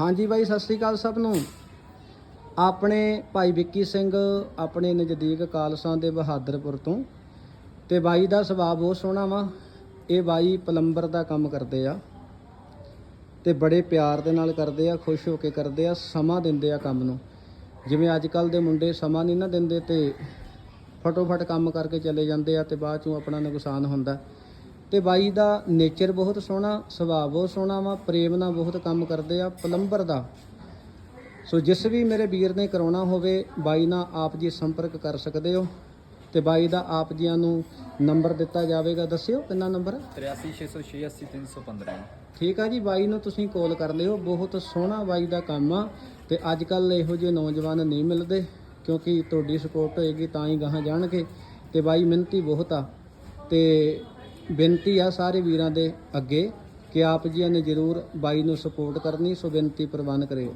ਹਾਂਜੀ ਬਾਈ, ਸਤਿ ਸ੍ਰੀ ਅਕਾਲ ਸਭ ਨੂੰ। ਆਪਣੇ ਭਾਈ ਵਿੱਕੀ ਸਿੰਘ ਆਪਣੇ ਨਜ਼ਦੀਕ ਕਾਲਸਾਂ ਦੇ ਬਹਾਦਰਪੁਰ ਤੋਂ। ਤੇ ਬਾਈ ਦਾ ਸੁਭਾਅ ਬਹੁਤ ਸੋਹਣਾ ਵਾ। ਇਹ ਬਾਈ ਪਲੰਬਰ ਦਾ ਕੰਮ ਕਰਦੇ ਆ। ਤੇ ਬੜੇ ਪਿਆਰ ਦੇ ਨਾਲ ਕਰਦੇ ਆ, ਖੁਸ਼ ਹੋ ਕੇ ਕਰਦੇ ਆ, ਸਮਾਂ ਦਿੰਦੇ ਆ ਕੰਮ ਨੂੰ। ਜਿਵੇਂ ਅੱਜ ਕੱਲ ਦੇ ਮੁੰਡੇ ਸਮਾਂ ਨਹੀਂ ਨਾ ਦਿੰਦੇ ਤੇ ਫਟੋਫਟ ਕੰਮ ਕਰਕੇ ਚਲੇ ਜਾਂਦੇ ਆ ਤੇ ਬਾਅਦ ਚੋਂ ਆਪਣਾ ਨੁਕਸਾਨ ਹੁੰਦਾ। ਤੇ ਬਾਈ ਦਾ ਨੇਚਰ ਬਹੁਤ ਸੋਹਣਾ ਸੁਭਾਅ ਬਹੁਤ ਸੋਹਣਾ ਵਾ ਪ੍ਰੇਮ ਨਾਲ ਬਹੁਤ ਕੰਮ ਕਰਦੇ ਆ ਪਲੰਬਰ ਦਾ। ਸੋ ਜਿਸ ਵੀ ਮੇਰੇ ਵੀਰ ਨੇ ਕਰਾਉਣਾ ਹੋਵੇ ਬਾਈ ਨਾਲ ਆਪ ਜੀ ਸੰਪਰਕ ਕਰ ਸਕਦੇ ਹੋ ਤੇ ਬਾਈ ਦਾ ਆਪ ਜੀਆਂ ਨੂੰ ਨੰਬਰ ਦਿੱਤਾ ਜਾਵੇਗਾ। ਦੱਸਿਓ ਕਿੰਨਾ ਨੰਬਰ? 8360680315 ਠੀਕ ਆ ਜੀ ਬਾਈ ਨੂੰ ਤੁਸੀਂ ਕਾਲ ਕਰ ਲਿਓ। ਬਹੁਤ ਸੋਹਣਾ ਬਾਈ ਦਾ ਕੰਮ ਆ ਤੇ ਅੱਜ ਕੱਲ ਇਹੋ ਜਿਹੇ ਨੌਜਵਾਨ ਨਹੀਂ ਮਿਲਦੇ ਕਿਉਂਕਿ ਤੁਹਾਡੀ ਸਪੋਰਟ ਹੋਏਗੀ ਤਾਂ ਹੀ ਗਾਹਾਂ ਜਾਣਗੇ। ਤੇ ਬਾਈ ਮਿਹਨਤੀ ਬਹੁਤ ਆ ਤੇ ਬੇਨਤੀ ਆ ਸਾਰੇ ਵੀਰਾਂ ਦੇ ਅੱਗੇ ਕਿ ਆਪ ਜੀਆਂ ਨੇ ਜਰੂਰ ਬਾਈ ਨੂੰ ਸਪੋਰਟ ਕਰਨੀ, ਸੋ ਬੇਨਤੀ ਪ੍ਰਵਾਨ ਕਰਿਓ।